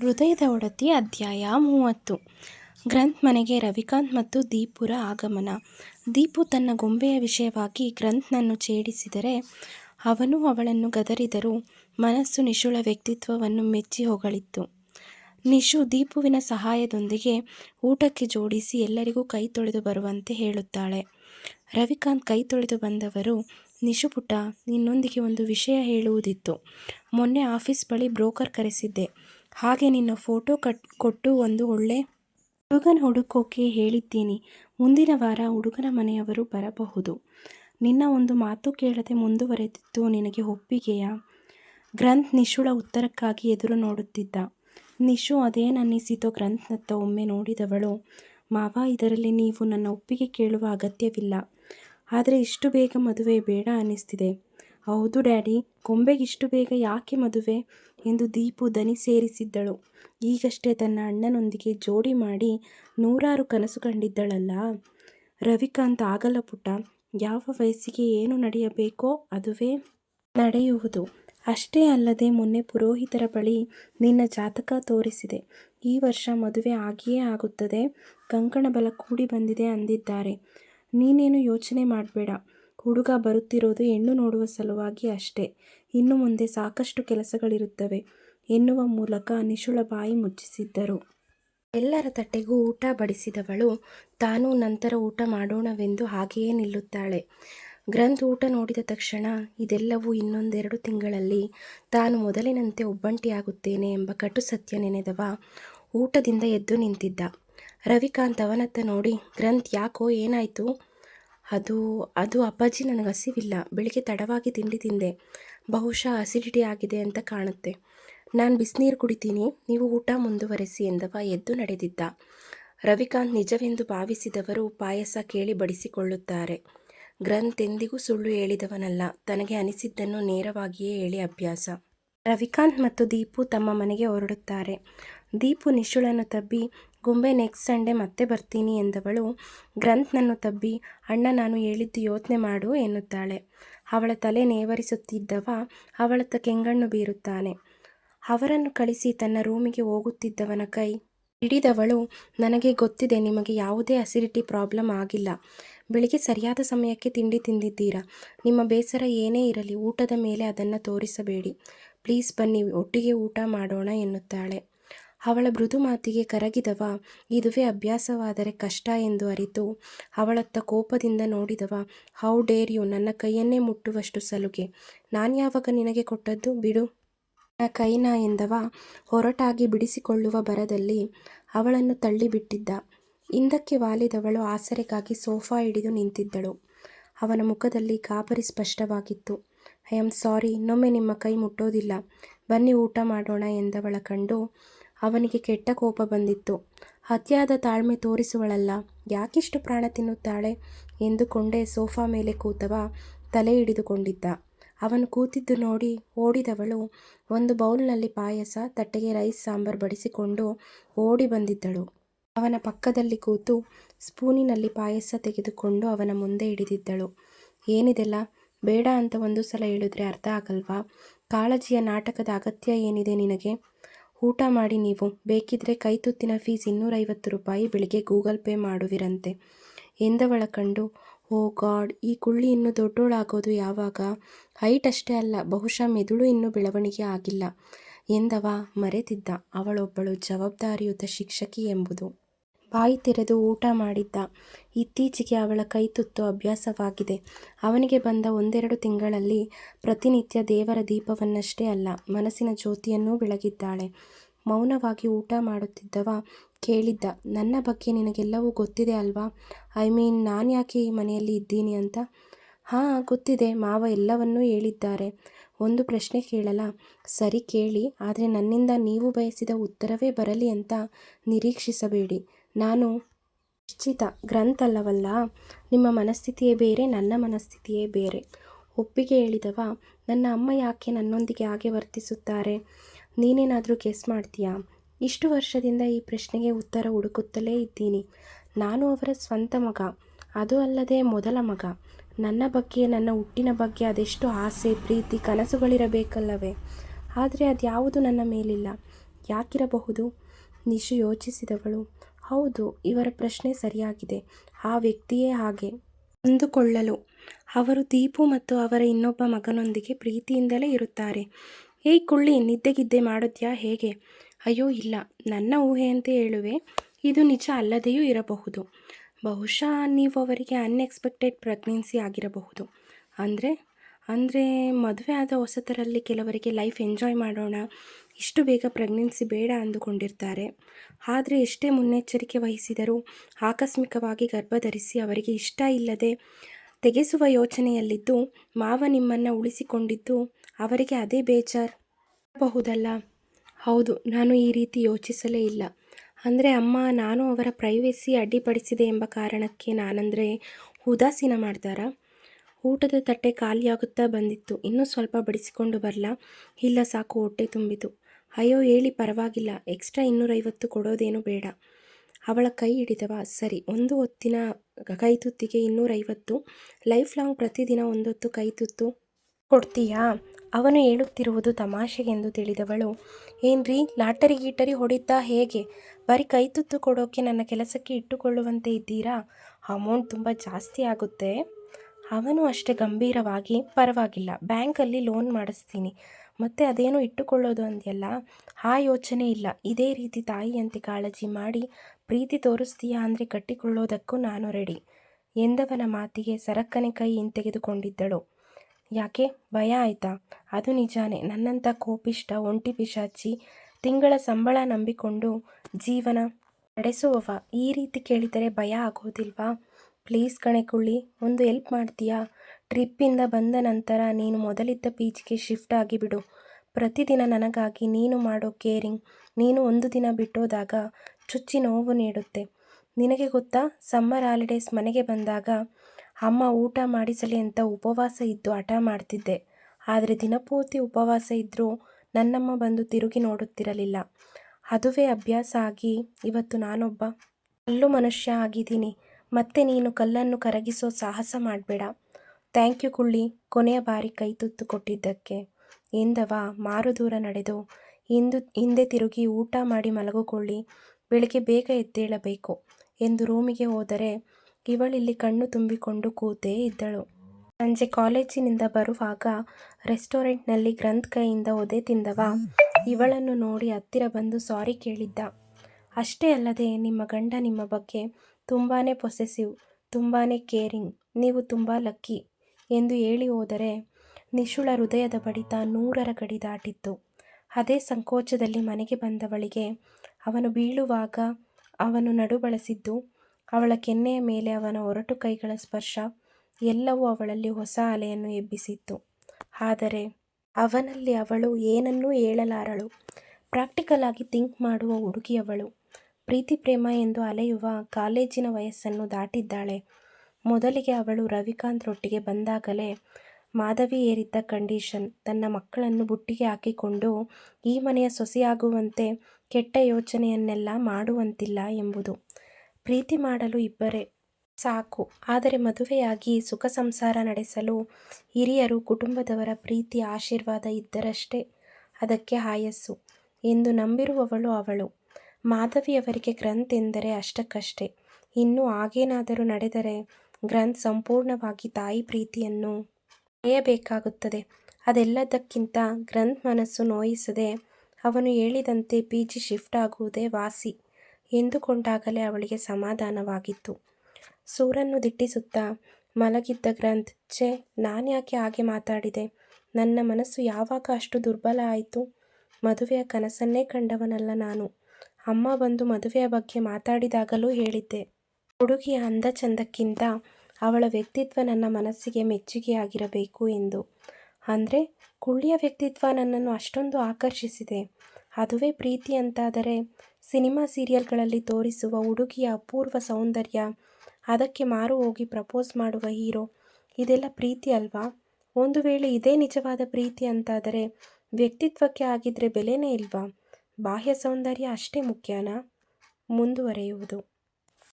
ಹೃದಯದ ಒಡತಿ ಅಧ್ಯಾಯ ಮೂವತ್ತು. ಗ್ರಂಥ್ ಮನೆಗೆ ರವಿಕಾಂತ್ ಮತ್ತು ದೀಪುರ ಆಗಮನ. ದೀಪು ತನ್ನ ಗೊಂಬೆಯ ವಿಷಯವಾಗಿ ಗ್ರಂಥ್ನನ್ನು ಛೇಡಿಸಿದರೆ ಅವನು ಅವಳನ್ನು ಗದರಿದರು. ಮನಸ್ಸು ನಿಶುಳ ವ್ಯಕ್ತಿತ್ವವನ್ನು ಮೆಚ್ಚಿ ಹೊಗಳಿತ್ತು. ನಿಶು ದೀಪುವಿನ ಸಹಾಯದೊಂದಿಗೆ ಊಟಕ್ಕೆ ಜೋಡಿಸಿ ಎಲ್ಲರಿಗೂ ಕೈ ತೊಳೆದು ಬರುವಂತೆ ಹೇಳುತ್ತಾಳೆ. ರವಿಕಾಂತ್ ಕೈ ತೊಳೆದು ಬಂದವರು, ನಿಶು ಪುಟ್ಟ, ನಿನ್ನೊಂದಿಗೆ ಒಂದು ವಿಷಯ ಹೇಳುವುದಿತ್ತು. ಮೊನ್ನೆ ಆಫೀಸ್ ಬಳಿ ಬ್ರೋಕರ್ ಕರೆಸಿದ್ದೆ. ಹಾಗೆ ನಿನ್ನ ಫೋಟೋ ಕಟ್, ಕೊಟ್ಟು ಒಂದು ಒಳ್ಳೆ ಹುಡುಗನ ಹುಡುಕೋಕೆ ಹೇಳಿದ್ದೀನಿ. ಮುಂದಿನ ವಾರ ಹುಡುಗನ ಮನೆಯವರು ಬರಬಹುದು. ನಿನ್ನ ಒಂದು ಮಾತು ಕೇಳದೆ ಮುಂದುವರೆದಿದ್ದು ನಿನಗೆ ಒಪ್ಪಿಗೆಯಾ? ಗ್ರಂಥ್ ನಿಶುಳ ಉತ್ತರಕ್ಕಾಗಿ ಎದುರು ನೋಡುತ್ತಿದ್ದ. ನಿಶು ಅದೇನನ್ನಿಸಿತೋ ಗ್ರಂಥ್ನತ್ತ ಒಮ್ಮೆ ನೋಡಿದವಳು, ಮಾವ ಇದರಲ್ಲಿ ನೀವು ನನ್ನ ಒಪ್ಪಿಗೆ ಕೇಳುವ ಅಗತ್ಯವಿಲ್ಲ. ಆದರೆ ಇಷ್ಟು ಬೇಗ ಮದುವೆ ಬೇಡ ಅನ್ನಿಸ್ತಿದೆ. ಹೌದು ಡ್ಯಾಡಿ ಕೊಂಬೆಗಿಷ್ಟು ಬೇಗ ಯಾಕೆ ಮದುವೆ? ಎಂದು ದೀಪು ದನಿ ಸೇರಿಸಿದ್ದಳು. ಈಗಷ್ಟೇ ತನ್ನ ಅಣ್ಣನೊಂದಿಗೆ ಜೋಡಿ ಮಾಡಿ ನೂರಾರು ಕನಸು ಕಂಡಿದ್ದಳಲ್ಲ. ರವಿಕಾಂತ್ ಆಗಲ್ಲ ಪುಟ್ಟ, ಯಾವ ವಯಸ್ಸಿಗೆ ಏನು ನಡೆಯಬೇಕೋ ಅದುವೇ ನಡೆಯುವುದು. ಅಷ್ಟೇ ಅಲ್ಲದೆ ಮೊನ್ನೆ ಪುರೋಹಿತರ ಬಳಿ ನಿನ್ನ ಜಾತಕ ತೋರಿಸಿದೆ. ಈ ವರ್ಷ ಮದುವೆ ಆಗಿಯೇ ಆಗುತ್ತದೆ. ಕಂಕಣ ಬಲ ಕೂಡಿ ಬಂದಿದೆ ಅಂದಿದ್ದಾರೆ. ನೀನೇನು ಯೋಚನೆ ಮಾಡಬೇಡ. ಹುಡುಗ ಬರುತ್ತಿರೋದು ಹೆಣ್ಣು ನೋಡುವ ಸಲುವಾಗಿ ಅಷ್ಟೇ. ಇನ್ನು ಮುಂದೆ ಸಾಕಷ್ಟು ಕೆಲಸಗಳಿರುತ್ತವೆ ಎನ್ನುವ ಮೂಲಕ ನಿಶುಳ ಬಾಯಿ ಮುಚ್ಚಿಸಿದ್ದರು. ಎಲ್ಲರ ತಟ್ಟೆಗೂ ಊಟ ಬಡಿಸಿದವಳು, ತಾನು ನಂತರ ಊಟ ಮಾಡೋಣವೆಂದು ಹಾಗೆಯೇ ನಿಲ್ಲುತ್ತಾಳೆ. ಗ್ರಂಥ್ ಊಟ ನೋಡಿದ ತಕ್ಷಣ ಇದೆಲ್ಲವೂ ಇನ್ನೊಂದೆರಡು ತಿಂಗಳಲ್ಲಿ ತಾನು ಮೊದಲಿನಂತೆ ಒಬ್ಬಂಟಿಯಾಗುತ್ತೇನೆ ಎಂಬ ಕಟು ಸತ್ಯ ನೆನೆದವ ಊಟದಿಂದ ಎದ್ದು ನಿಂತಿದ್ದ. ರವಿಕಾಂತ್ ಅವನತ್ತ ನೋಡಿ, ಗ್ರಂಥ್ ಯಾಕೋ ಏನಾಯಿತು? ಅದು ಅದು ಅಪ್ಪಾಜಿ ನನಗೆ ಹಸಿವಿಲ್ಲ. ಬೆಳಿಗ್ಗೆ ತಡವಾಗಿ ತಿಂಡಿ ತಿಂದೆ. ಬಹುಶಃ ಅಸಿಡಿಟಿ ಆಗಿದೆ ಅಂತ ಕಾಣುತ್ತೆ. ನಾನು ಬಿಸಿನೀರು ಕುಡಿತೀನಿ. ನೀವು ಊಟ ಮುಂದುವರೆಸಿ ಎಂದವ ಎದ್ದು ನಡೆದಿದ್ದ. ರವಿಕಾಂತ್ ನಿಜವೆಂದು ಭಾವಿಸಿದವರು ಪಾಯಸ ಕೇಳಿ ಬಡಿಸಿಕೊಳ್ಳುತ್ತಾರೆ. ಗ್ರಂಥ್ ಎಂದಿಗೂ ಸುಳ್ಳು ಹೇಳಿದವನಲ್ಲ. ತನಗೆ ಅನಿಸಿದ್ದನ್ನು ನೇರವಾಗಿಯೇ ಹೇಳಿ ಅಭ್ಯಾಸ. ರವಿಕಾಂತ್ ಮತ್ತು ದೀಪು ತಮ್ಮ ಮನೆಗೆ ಹೊರಡುತ್ತಾರೆ. ದೀಪು ನಿಶುಳನ್ನು ತಬ್ಬಿ ಗೊಂಬೆ ನೆಕ್ಸ್ಟ್ ಸಂಡೇ ಮತ್ತೆ ಬರ್ತೀನಿ ಎಂದವಳು. ಗ್ರಂಥ್ನನ್ನು ತಬ್ಬಿ, ಅಣ್ಣ, ನಾನು ಹೇಳಿದ್ದು ಯೋಚನೆ ಮಾಡು ಎನ್ನುತ್ತಾಳೆ. ಅವಳ ತಲೆ ನೇವರಿಸುತ್ತಿದ್ದವ, ಅವಳತ್ತ ಕೆಂಗಣ್ಣು ಬೀರುತ್ತಾನೆ. ಅವರನ್ನು ಕಳಿಸಿ ತನ್ನ ರೂಮಿಗೆ ಹೋಗುತ್ತಿದ್ದವನ ಕೈ ಹಿಡಿದವಳು, ನನಗೆ ಗೊತ್ತಿದೆ, ನಿಮಗೆ ಯಾವುದೇ ಅಸಿಡಿಟಿ ಪ್ರಾಬ್ಲಮ್ ಆಗಿಲ್ಲ. ಬೆಳಿಗ್ಗೆ ಸರಿಯಾದ ಸಮಯಕ್ಕೆ ತಿಂಡಿ ತಿಂದಿದ್ದೀರಾ? ನಿಮ್ಮ ಬೇಸರ ಏನೇ ಇರಲಿ, ಊಟದ ಮೇಲೆ ಅದನ್ನು ತೋರಿಸಬೇಡಿ. ಪ್ಲೀಸ್ ಬನ್ನಿ, ಒಟ್ಟಿಗೆ ಊಟ ಮಾಡೋಣ ಎನ್ನುತ್ತಾಳೆ. ಅವಳ ಮೃದು ಮಾತಿಗೆ ಕರಗಿದವ, ಇದುವೇ ಅಭ್ಯಾಸವಾದರೆ ಕಷ್ಟ ಎಂದು ಅರಿತು. ಅವಳತ್ತ ಕೋಪದಿಂದ ನೋಡಿದವ, ಹೌ ಡೇರ್ ಯು, ನನ್ನ ಕೈಯನ್ನೇ ಮುಟ್ಟುವಷ್ಟು ಸಲುಗೆ. ನಾನ್ಯಾವಾಗ ನಿನಗೆ ಕೊಟ್ಟದ್ದು? ಬಿಡು. ನನ್ನ ಕೈನ? ಎಂದವ. ಹೊರಟಾಗಿ ಬಿಡಿಸಿಕೊಳ್ಳುವ ಬರದಲ್ಲಿ ಅವಳನ್ನು ತಳ್ಳಿಬಿಟ್ಟಿದ್ದ. ಹಿಂದಕ್ಕೆ ವಾಲಿದವಳು ಆಸರೆಗಾಗಿ ಸೋಫಾ ಹಿಡಿದು ನಿಂತಿದ್ದಳು. ಅವನ ಮುಖದಲ್ಲಿ ಗಾಬರಿ ಸ್ಪಷ್ಟವಾಗಿತ್ತು. ಐ ಆಮ್ ಸಾರಿ, ಇನ್ನೊಮ್ಮೆ ನಿಮ್ಮ ಕೈ ಮುಟ್ಟೋದಿಲ್ಲ. ಬನ್ನಿ ಊಟ ಮಾಡೋಣ ಎಂದವಳ ಕಂಡು ಅವನಿಗೆ ಕೆಟ್ಟ ಕೋಪ ಬಂದಿತ್ತು. ಅತಿಯಾದ ತಾಳ್ಮೆ ತೋರಿಸುವಳಲ್ಲ. ಯಾಕಿಷ್ಟು ಪ್ರಾಣ ತಿನ್ನುತ್ತಾಳೆ ಎಂದುಕೊಂಡೇ ಸೋಫಾ ಮೇಲೆ ಕೂತವ ತಲೆ ಹಿಡಿದುಕೊಂಡಿದ್ದ. ಅವನು ಕೂತಿದ್ದು ನೋಡಿ ಓಡಿದವಳು. ಒಂದು ಬೌಲ್ನಲ್ಲಿ ಪಾಯಸ, ತಟ್ಟೆಗೆ ರೈಸ್, ಸಾಂಬಾರು ಬಡಿಸಿಕೊಂಡು ಓಡಿ ಬಂದಿದ್ದಳು. ಅವನ ಪಕ್ಕದಲ್ಲಿ ಕೂತು ಸ್ಪೂನಿನಲ್ಲಿ ಪಾಯಸ ತೆಗೆದುಕೊಂಡು ಅವನ ಮುಂದೆ ಹಿಡಿದಿದ್ದಳು. ಏನಿದೆಲ್ಲ? ಬೇಡ ಅಂತ ಒಂದು ಸಲ ಹೇಳಿದ್ರೆ ಅರ್ಥ ಆಗಲ್ವಾ? ಕಾಳಜಿಯ ನಾಟಕದ ಅಗತ್ಯ ಏನಿದೆ ನಿನಗೆ? ಊಟ ಮಾಡಿ ನೀವು. ಬೇಕಿದ್ರೆ ಕೈ ತುತ್ತಿನ ಫೀಸ್ ಇನ್ನೂರೈವತ್ತು ರೂಪಾಯಿ ಬೆಳಿಗ್ಗೆ ಗೂಗಲ್ ಪೇ ಮಾಡುವಿರಂತೆ. ಎಂದವಳ ಕಂಡು, ಓ ಗಾಡ್, ಈ ಕುಳ್ಳಿ ಇನ್ನೂ ದೊಡ್ಡೋಳಾಗೋದು ಯಾವಾಗ? ಹೈಟ್ ಅಷ್ಟೇ ಅಲ್ಲ, ಬಹುಶಃ ಮೆದುಳು ಇನ್ನೂ ಬೆಳವಣಿಗೆ ಆಗಿಲ್ಲ ಎಂದವ ಮರೆತಿದ್ದ ಅವಳೊಬ್ಬಳು ಜವಾಬ್ದಾರಿಯುತ ಶಿಕ್ಷಕಿ ಎಂಬುದು. ಬಾಯಿ ತೆರೆದು ಊಟ ಮಾಡಿದ್ದ. ಇತ್ತೀಚೆಗೆ ಅವಳ ಕೈ ತುತ್ತು ಅಭ್ಯಾಸವಾಗಿದೆ. ಅವನಿಗೆ ಬಂದ ಒಂದೆರಡು ತಿಂಗಳಲ್ಲಿ ಪ್ರತಿನಿತ್ಯ ದೇವರ ದೀಪವನ್ನಷ್ಟೇ ಅಲ್ಲ, ಮನಸ್ಸಿನ ಜ್ಯೋತಿಯನ್ನೂ ಬೆಳಗಿದ್ದಾಳೆ. ಮೌನವಾಗಿ ಊಟ ಮಾಡುತ್ತಿದ್ದವ ಕೇಳಿದ್ದ, ನನ್ನ ಬಗ್ಗೆ ನಿನಗೆಲ್ಲವೂ ಗೊತ್ತಿದೆ ಅಲ್ವಾ? ಐ ಮೀನ್, ನಾನು ಯಾಕೆ ಈ ಮನೆಯಲ್ಲಿ ಇದ್ದೀನಿ ಅಂತ? ಹಾಂ, ಗೊತ್ತಿದೆ, ಮಾವ ಎಲ್ಲವನ್ನೂ ಹೇಳಿದ್ದಾರೆ. ಒಂದು ಪ್ರಶ್ನೆ ಕೇಳಲ್ಲ ಸರಿ ಕೇಳಿ, ಆದರೆ ನನ್ನಿಂದ ನೀವು ಬಯಸಿದ ಉತ್ತರವೇ ಬರಲಿ ಅಂತ ನಿರೀಕ್ಷಿಸಬೇಡಿ. ನಾನು ನಿಶ್ಚಿತ ಗ್ರಂಥಲ್ಲವಲ್ಲ, ನಿಮ್ಮ ಮನಸ್ಥಿತಿಯೇ ಬೇರೆ, ನನ್ನ ಮನಸ್ಥಿತಿಯೇ ಬೇರೆ. ಒಪ್ಪಿಗೆ ಹೇಳಿದವ, ನನ್ನ ಅಮ್ಮ ಯಾಕೆ ನನ್ನೊಂದಿಗೆ ಹಾಗೆ ವರ್ತಿಸುತ್ತಾರೆ? ನೀನೇನಾದರೂ ಕೆಸ್ ಮಾಡ್ತೀಯಾ? ಇಷ್ಟು ವರ್ಷದಿಂದ ಈ ಪ್ರಶ್ನೆಗೆ ಉತ್ತರ ಹುಡುಕುತ್ತಲೇ ಇದ್ದೀನಿ. ನಾನು ಅವರ ಸ್ವಂತ ಮಗ, ಅದು ಅಲ್ಲದೆ ಮೊದಲ ಮಗ. ನನ್ನ ಬಗ್ಗೆ, ನನ್ನ ಹುಟ್ಟಿನ ಬಗ್ಗೆ ಅದೆಷ್ಟು ಆಸೆ, ಪ್ರೀತಿ, ಕನಸುಗಳಿರಬೇಕಲ್ಲವೇ? ಆದರೆ ಅದ್ಯಾವುದು ನನ್ನ ಮೇಲಿಲ್ಲ. ಯಾಕಿರಬಹುದು? ನಿಶು ಯೋಚಿಸಿದವಳು. ಹೌದು, ಇವರ ಪ್ರಶ್ನೆ ಸರಿಯಾಗಿದೆ. ಆ ವ್ಯಕ್ತಿಯೇ ಹಾಗೆ. ಅಂದುಕೊಳ್ಳಲು ಅವರು ದೀಪು ಮತ್ತು ಅವರ ಇನ್ನೊಬ್ಬ ಮಗನೊಂದಿಗೆ ಪ್ರೀತಿಯಿಂದಲೇ ಇರುತ್ತಾರೆ. ಏಯ್ ಕುಳ್ಳಿ, ನಿದ್ದೆಗಿದ್ದೆ ಮಾಡುತ್ಯಾ? ಹೇಗೆ? ಅಯ್ಯೋ, ಇಲ್ಲ. ನನ್ನ ಊಹೆಯಂತೆ ಹೇಳುವೆ, ಇದು ನಿಜ ಅಲ್ಲದೆಯೂ ಇರಬಹುದು. ಬಹುಶಃ ನೀವು ಅವರಿಗೆ ಅನ್ಎಕ್ಸ್ಪೆಕ್ಟೆಡ್ ಪ್ರೆಗ್ನೆನ್ಸಿ ಆಗಿರಬಹುದು. ಅಂದರೆ ಅಂದರೆ ಮದುವೆ ಆದ ಹೊಸತರಲ್ಲಿ ಕೆಲವರಿಗೆ ಲೈಫ್ ಎಂಜಾಯ್ ಮಾಡೋಣ ಇಷ್ಟು ಬೇಗ ಪ್ರೆಗ್ನೆನ್ಸಿ ಬೇಡ ಅಂದುಕೊಂಡಿರ್ತಾರೆ. ಆದರೆ ಎಷ್ಟೇ ಮುನ್ನೆಚ್ಚರಿಕೆ ವಹಿಸಿದರೂ ಆಕಸ್ಮಿಕವಾಗಿ ಗರ್ಭಧರಿಸಿ ಅವರಿಗೆ ಇಷ್ಟ ಇಲ್ಲದೆ ತೆಗೆಸುವ ಯೋಚನೆಯಲ್ಲಿದ್ದು ಮಾವ ನಿಮ್ಮನ್ನು ಉಳಿಸಿಕೊಂಡಿದ್ದು ಅವರಿಗೆ ಅದೇ ಬೇಜಾರಬಹುದಲ್ಲ ಹೌದು, ನಾನು ಈ ರೀತಿ ಯೋಚಿಸಲೇ ಇಲ್ಲ. ಅಂದರೆ ಅಮ್ಮ, ನಾನು ಅವರ ಪ್ರೈವೇಸಿ ಅಡ್ಡಿಪಡಿಸಿದೆ ಎಂಬ ಕಾರಣಕ್ಕೆ ನಾನಂದರೆ ಉದಾಸೀನ ಮಾಡ್ತಾರಾ? ಊಟದ ತಟ್ಟೆ ಖಾಲಿಯಾಗುತ್ತಾ ಬಂದಿತ್ತು. ಇನ್ನೂ ಸ್ವಲ್ಪ ಬಡಿಸಿಕೊಂಡು ಬರಲಾ? ಇಲ್ಲ ಸಾಕು, ಹೊಟ್ಟೆ ತುಂಬಿತು. ಅಯ್ಯೋ, ಹೇಳಿ, ಪರವಾಗಿಲ್ಲ. ಎಕ್ಸ್ಟ್ರಾ ಇನ್ನೂರೈವತ್ತು ಕೊಡೋದೇನು ಬೇಡ. ಅವಳ ಕೈ ಹಿಡಿದವ. ಸರಿ, ಒಂದು ಹೊತ್ತಿನ ಕೈತುತ್ತಿಗೆ ಇನ್ನೂರೈವತ್ತು. ಲೈಫ್ ಲಾಂಗ್ ಪ್ರತಿದಿನ ಒಂದೊತ್ತು ಕೈತುತ್ತು ಕೊಡ್ತೀಯಾ? ಅವನು ಹೇಳುತ್ತಿರುವುದು ತಮಾಷೆಗೆಂದು ತಿಳಿದವಳು. ಏನ್ರಿ, ಲಾಟರಿ ಗೀಟರಿ ಹೊಡಿತಾ ಹೇಗೆ? ಬರೀ ಕೈ ತುತ್ತು ಕೊಡೋಕೆ ನನ್ನ ಕೆಲಸಕ್ಕೆ ಇಟ್ಟುಕೊಳ್ಳುವಂತೆ ಇದ್ದೀರಾ? ಅಮೌಂಟ್ ತುಂಬ ಜಾಸ್ತಿ ಆಗುತ್ತೆ. ಅವನು ಅಷ್ಟೇ ಗಂಭೀರವಾಗಿ, ಪರವಾಗಿಲ್ಲ. ಬ್ಯಾಂಕಲ್ಲಿ ಲೋನ್ ಮಾಡಿಸ್ತೀನಿ. ಮತ್ತೆ ಅದೇನು ಇಟ್ಟುಕೊಳ್ಳೋದು ಅಂದ್ಯಲ್ಲ? ಆ ಯೋಚನೆ ಇಲ್ಲ. ಇದೇ ರೀತಿ ತಾಯಿಯಂತೆ ಕಾಳಜಿ ಮಾಡಿ ಪ್ರೀತಿ ತೋರಿಸ್ತೀಯಾ ಅಂದರೆ ಕಟ್ಟಿಕೊಳ್ಳೋದಕ್ಕೂ ನಾನು ರೆಡಿ ಎಂದವನ ಮಾತಿಗೆ ಸರಕ್ಕನೆ ಕೈ ಹಿಂತೆಗೆದುಕೊಂಡಿದ್ದಳು. ಯಾಕೆ? ಭಯ ಆಯ್ತಾ? ಅದು ನಿಜಾನೇ. ನನ್ನಂಥ ಕೋಪಿಷ್ಟ ಒಂಟಿ ಪಿಶಾಚಿ ತಿಂಗಳ ಸಂಬಳ ನಂಬಿಕೊಂಡು ಜೀವನ ನಡೆಸುವವ ಈ ರೀತಿ ಕೇಳಿದರೆ ಭಯ ಆಗೋದಿಲ್ವಾ? ಪ್ಲೀಸ್ ಕಣೆ ಕುಳ್ಳಿ, ಒಂದು ಎಲ್ಪ್ ಮಾಡ್ತೀಯಾ? ಟ್ರಿಪ್ಪಿಂದ ಬಂದ ನಂತರ ನೀನು ಮೊದಲಿದ್ದ ಪಿ ಜಿಗೆ ಶಿಫ್ಟ್ ಆಗಿಬಿಡು. ಪ್ರತಿದಿನ ನನಗಾಗಿ ನೀನು ಮಾಡೋ ಕೇರಿಂಗ್ ನೀನು ಒಂದು ದಿನ ಬಿಟ್ಟೋದಾಗ ಚುಚ್ಚಿ ನೋವು ನೀಡುತ್ತೆ. ನಿನಗೆ ಗೊತ್ತಾ, ಸಮ್ಮರ್ ಹಾಲಿಡೇಸ್ ಮನೆಗೆ ಬಂದಾಗ ಅಮ್ಮ ಊಟ ಮಾಡಿಸಲಿ ಅಂತ ಉಪವಾಸ ಇದ್ದು ಹಠ ಮಾಡ್ತಿದ್ದೆ. ಆದರೆ ದಿನಪೂರ್ತಿ ಉಪವಾಸ ಇದ್ದರೂ ನನ್ನಮ್ಮ ಬಂದು ತಿರುಗಿ ನೋಡುತ್ತಿರಲಿಲ್ಲ. ಅದುವೇ ಅಭ್ಯಾಸ ಆಗಿ ಇವತ್ತು ನಾನೊಬ್ಬ ಅಲ್ಲೂ ಮನುಷ್ಯ ಆಗಿದ್ದೀನಿ. ಮತ್ತೆ ನೀನು ಕಲ್ಲನ್ನು ಕರಗಿಸೋ ಸಾಹಸ ಮಾಡಬೇಡ. ಥ್ಯಾಂಕ್ ಯು ಕುಳ್ಳಿ. ಕೊನೆಯ ಬಾರಿ ಕೈ ತುತ್ತು ಕೊಟ್ಟಿದ್ದಕ್ಕೆ. ಎಂದವ, ಮಾರು ದೂರ ನಡೆದು. ಹಿಂದು ಹಿಂದೆ ತಿರುಗಿ ಊಟ ಮಾಡಿ ಮಲಗುಕೊಳ್ಳಿ. ಬೆಳಗ್ಗೆ ಬೇಗ ಎದ್ದೇಳಬೇಕು ಎಂದು ರೂಮಿಗೆ ಹೋದರೆ ಇವಳಿಲ್ಲಿ ಕಣ್ಣು ತುಂಬಿಕೊಂಡು ಕೂತೇ ಇದ್ದಳು. ಸಂಜೆ ಕಾಲೇಜಿನಿಂದ ಬರುವಾಗ ರೆಸ್ಟೋರೆಂಟ್ನಲ್ಲಿ ಗ್ರಂಥ್ ಕೈಯಿಂದ ಒದೆ ತಿಂದವ. ಇವಳನ್ನು ನೋಡಿ ಹತ್ತಿರ ಬಂದು ಸಾರಿ ಕೇಳಿದ್ದ. ಅಷ್ಟೇ ಅಲ್ಲದೆ ನಿಮ್ಮ ಗಂಡ ನಿಮ್ಮ ಬಗ್ಗೆ ತುಂಬಾ ಪೊಸೆಸಿವ್ ತುಂಬಾ ಕೇರಿಂಗ್ ನೀವು ತುಂಬ ಲಕ್ಕಿ ಎಂದು ಹೇಳಿ ಹೋದರೆ ನಿಶುಳ ಹೃದಯದ ಬಡಿತ ನೂರರ ಗಡಿ ದಾಟಿತ್ತು ಅದೇ ಸಂಕೋಚದಲ್ಲಿ ಮನೆಗೆ ಬಂದವಳಿಗೆ ಅವನು ಬೀಳುವಾಗ ಅವನು ನಡು ಬಳಸಿದ್ದು, ಅವಳ ಕೆನ್ನೆಯ ಮೇಲೆ ಅವನ ಒರಟು ಕೈಗಳ ಸ್ಪರ್ಶ ಎಲ್ಲವೂ ಅವಳಲ್ಲಿ ಹೊಸ ಅಲೆಯನ್ನು ಎಬ್ಬಿಸಿತ್ತು. ಆದರೆ ಅವನಲ್ಲಿ ಅವಳು ಏನನ್ನೂ ಹೇಳಲಾರಳು. ಪ್ರಾಕ್ಟಿಕಲ್ ಆಗಿ ಥಿಂಕ್ ಮಾಡುವ ಹುಡುಗಿಯವಳು. ಪ್ರೀತಿ, ಪ್ರೇಮ ಎಂದು ಅಲೆಯುವ ಕಾಲೇಜಿನ ವಯಸ್ಸನ್ನು ದಾಟಿದ್ದಾಳೆ. ಮೊದಲಿಗೆ ಅವಳು ರವಿಕಾಂತ್ರೊಟ್ಟಿಗೆ ಬಂದಾಗಲೇ ಮಾಧವಿ ಏರಿದ್ದ ಕಂಡೀಷನ್. ತನ್ನ ಮಕ್ಕಳನ್ನು ಬುಟ್ಟಿಗೆ ಹಾಕಿಕೊಂಡು, ಈ ಮನೆಯ ಸೊಸೆಯಾಗುವಂತೆ ಕೆಟ್ಟ ಯೋಚನೆಯನ್ನೆಲ್ಲ ಮಾಡುವಂತಿಲ್ಲ ಎಂಬುದು. ಪ್ರೀತಿ ಮಾಡಲು ಇಬ್ಬರೇ ಸಾಕು. ಆದರೆ ಮದುವೆಯಾಗಿ ಸುಖ ಸಂಸಾರ ನಡೆಸಲು ಹಿರಿಯರು ಕುಟುಂಬದವರ ಪ್ರೀತಿ, ಆಶೀರ್ವಾದ ಇದ್ದರಷ್ಟೇ ಅದಕ್ಕೆ ಆಯಸ್ಸು. ಎಂದು ನಂಬಿರುವವಳು ಅವಳು. ಮಾಧವಿಯವರಿಗೆ ಗ್ರಂಥ್ ಎಂದರೆ ಅಷ್ಟಕ್ಕಷ್ಟೇ. ಇನ್ನು ಹಾಗೇನಾದರೂ ನಡೆದರೆ ಗ್ರಂಥ್ ಸಂಪೂರ್ಣವಾಗಿ ತಾಯಿ ಪ್ರೀತಿಯನ್ನು ಪಡೆಯಬೇಕಾಗುತ್ತದೆ ಅದೆಲ್ಲದಕ್ಕಿಂತ ಗ್ರಂಥ್ ಮನಸ್ಸು ನೋಯಿಸದೆ ಅವನು ಹೇಳಿದಂತೆ ಪಿ ಜಿ ಶಿಫ್ಟ್ ಆಗುವುದೇ ವಾಸಿ ಎಂದುಕೊಂಡಾಗಲೇ ಅವಳಿಗೆ ಸಮಾಧಾನವಾಗಿತ್ತು. ಸೂರನ್ನು ದಿಟ್ಟಿಸುತ್ತಾ ಮಲಗಿದ್ದ ಗ್ರಂಥ್, ಛೇ ನಾನ್ಯಾಕೆ ಹಾಗೆ ಮಾತಾಡಿದೆ? ನನ್ನ ಮನಸ್ಸು ಯಾವಾಗ ಅಷ್ಟು ದುರ್ಬಲ ಆಯಿತು? ಮದುವೆಯ ಕನಸನ್ನೇ ಕಂಡವನಲ್ಲ ನಾನು. ಅಮ್ಮ ಬಂದು ಮದುವೆಯ ಬಗ್ಗೆ ಮಾತಾಡಿದಾಗಲೂ ಹೇಳಿದ್ದೆ. ಹುಡುಗಿಯ ಅಂದ ಚಂದಕ್ಕಿಂತ ಅವಳ ವ್ಯಕ್ತಿತ್ವ ನನ್ನ ಮನಸ್ಸಿಗೆ ಮೆಚ್ಚುಗೆಯಾಗಿರಬೇಕು ಎಂದು. ಅಂದರೆ ಕುಳ್ಳಿಯ ವ್ಯಕ್ತಿತ್ವ ನನ್ನನ್ನು ಅಷ್ಟೊಂದು ಆಕರ್ಷಿಸಿದೆ. ಅದುವೇ ಪ್ರೀತಿ ಅಂತಾದರೆ ಸಿನಿಮಾ ಸೀರಿಯಲ್ಗಳಲ್ಲಿ ತೋರಿಸುವ ಹುಡುಗಿಯ ಅಪೂರ್ವ ಸೌಂದರ್ಯ, ಅದಕ್ಕೆ ಮಾರು ಹೋಗಿ ಪ್ರಪೋಸ್ ಮಾಡುವ ಹೀರೋ, ಇದೆಲ್ಲ ಪ್ರೀತಿ ಅಲ್ವಾ? ಒಂದು ವೇಳೆ ಇದೇ ನಿಜವಾದ ಪ್ರೀತಿ ಅಂತಾದರೆ ವ್ಯಕ್ತಿತ್ವಕ್ಕೆ ಆಗಿದ್ರೆ ಬೆಲೆನೇ ಇಲ್ವಾ? ಬಾಹ್ಯ ಸೌಂದರ್ಯ ಅಷ್ಟೇ ಮುಖ್ಯನಾ? ಮುಂದುವರೆಯುವುದು.